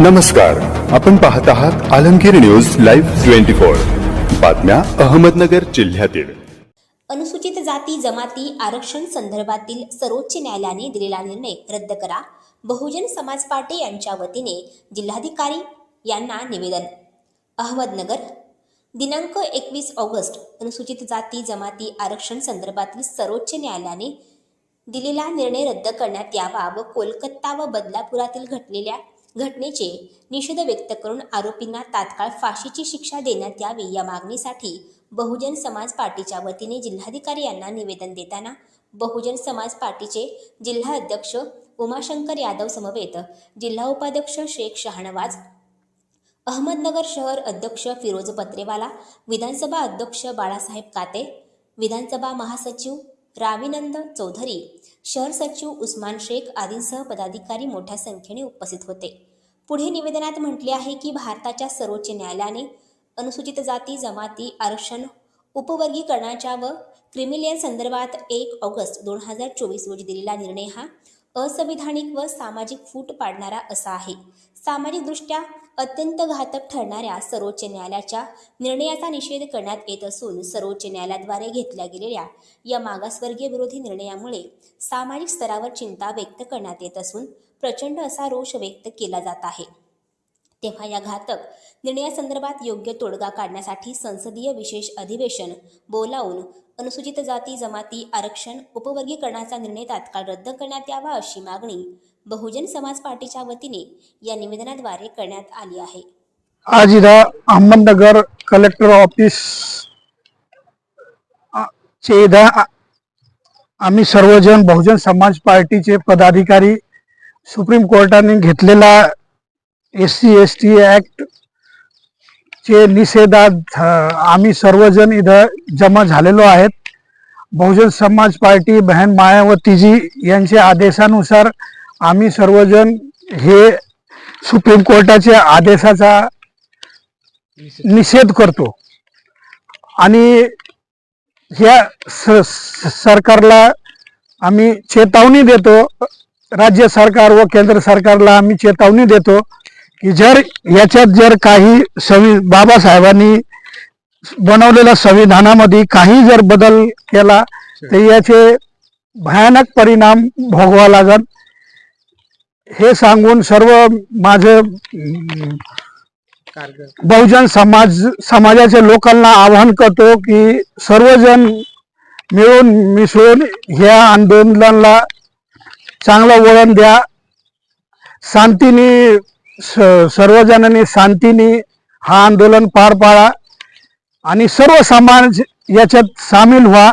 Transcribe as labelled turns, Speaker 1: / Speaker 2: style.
Speaker 1: नमस्कार. आपण पाहत आहात Alamgir news live twenty four. बातम्या अहमदनगर जिल्ह्यातील.
Speaker 2: अनुसूचित जाती जमाती आरक्षण संदर्भातील सर्वोच्च न्यायालयाने दिलेला निर्णय रद्द करा. बहुजन समाज पार्टी यांच्या वतीने जिल्हाधिकारी यांना निवेदन. अहमदनगर. दिनांक एकवीस ऑगस्ट अनुसूचित जाती जमाती आरक्षण संदर्भातील सर्वोच्च न्यायालयाने दिलेला निर्णय रद्द करण्यात यावा व कोलकाता व बदलापुरातील घटलेल्या घटनेचे निषेध व्यक्त करून आरोपींना तात्काळ फाशीची शिक्षा देण्यात यावी या मागणीसाठी बहुजन समाज पार्टीच्या वतीने जिल्हाधिकारी यांना निवेदन देताना बहुजन समाज पार्टीचे जिल्हा अध्यक्ष उमाशंकर यादव समवेत जिल्हा उपाध्यक्ष शेख शहानवाज अहमदनगर शहर अध्यक्ष फिरोज पत्रेवाला विधानसभा अध्यक्ष बाळासाहेब काते विधानसभा महासचिव रावीनंद चौधरी शहर सचिव उस्मान शेख आदींसह पदाधिकारी मोठ्या संख्येने उपस्थित होते. पुढे निवेदनात म्हटले आहे की भारताच्या सर्वोच्च न्यायालयाने अनुसूचित जाती जमाती आरक्षण उपवर्गीकरणाच्या व क्रिमिलियन संदर्भात एक ऑगस्ट दोन हजार चोवीस रोजी दिलेला निर्णय हा असंविधानिक व सामाजिक फूट पाडणारा असा आहे. सामाजिकदृष्ट्या अत्यंत घातक ठरणाऱ्या सर्वोच्च न्यायालयाच्या निर्णयाचा निषेध करण्यात येत असून सर्वोच्च न्यायालयाद्वारे घेतल्या गेलेल्या या मागासवर्गीय विरोधी निर्णयामुळे सामाजिक स्तरावर चिंता व्यक्त करण्यात येत असून प्रचंड असा रोष व्यक्त केला जात आहे. तेव्हा या घातक निर्णयासंदर्भात योग्य तोडगा काढण्यासाठी संसदीय विशेष अधिवेशन बोलावून अनुसूचित जाती जमाती आरक्षण उपवर्गीकरणाचा निर्णय तात्काळ रद्द करण्यात यावा अशी मागणी बहुजन समाज पार्टीच्या वतीने या निवेदनाद्वारे करण्यात आली आहे.
Speaker 3: आज इथं अहमदनगर कलेक्टर ऑफिस चे इथं आम्ही सर्वजण बहुजन समाज पार्टीचे पदाधिकारी सुप्रीम कोर्टाने घेतलेला S C S T act चे निषेधात आम्ही सर्वजण इथं जमा झालेलो आहेत. बहुजन समाज पार्टी बहन मायावतीजी यांच्या आदेशानुसार आम्ही सर्वजण हे सुप्रीम कोर्टाच्या आदेशाचा निषेध करतो. आणि ह्या स- सरकारला आम्ही चेतावणी देतो. राज्य सरकार व केंद्र सरकारला आम्ही चेतावणी देतो. की जर याच्यात जर काही संवि बाबासाहेबांनी बनवलेल्या संविधानामध्ये काही जर बदल केला तर याचे भयानक परिणाम भोगावा लागत हे सांगून सर्व माझं बहुजन समाज समाजाच्या लोकांना आवाहन करतो की सर्वजण मिळून मिसळून ह्या आंदोलनाला चांगलं वळण द्या. शांतीने सर्वजणांनी शांतीने हा आंदोलन पार पाडा आणि सर्व समाज याच्यात सामील व्हा.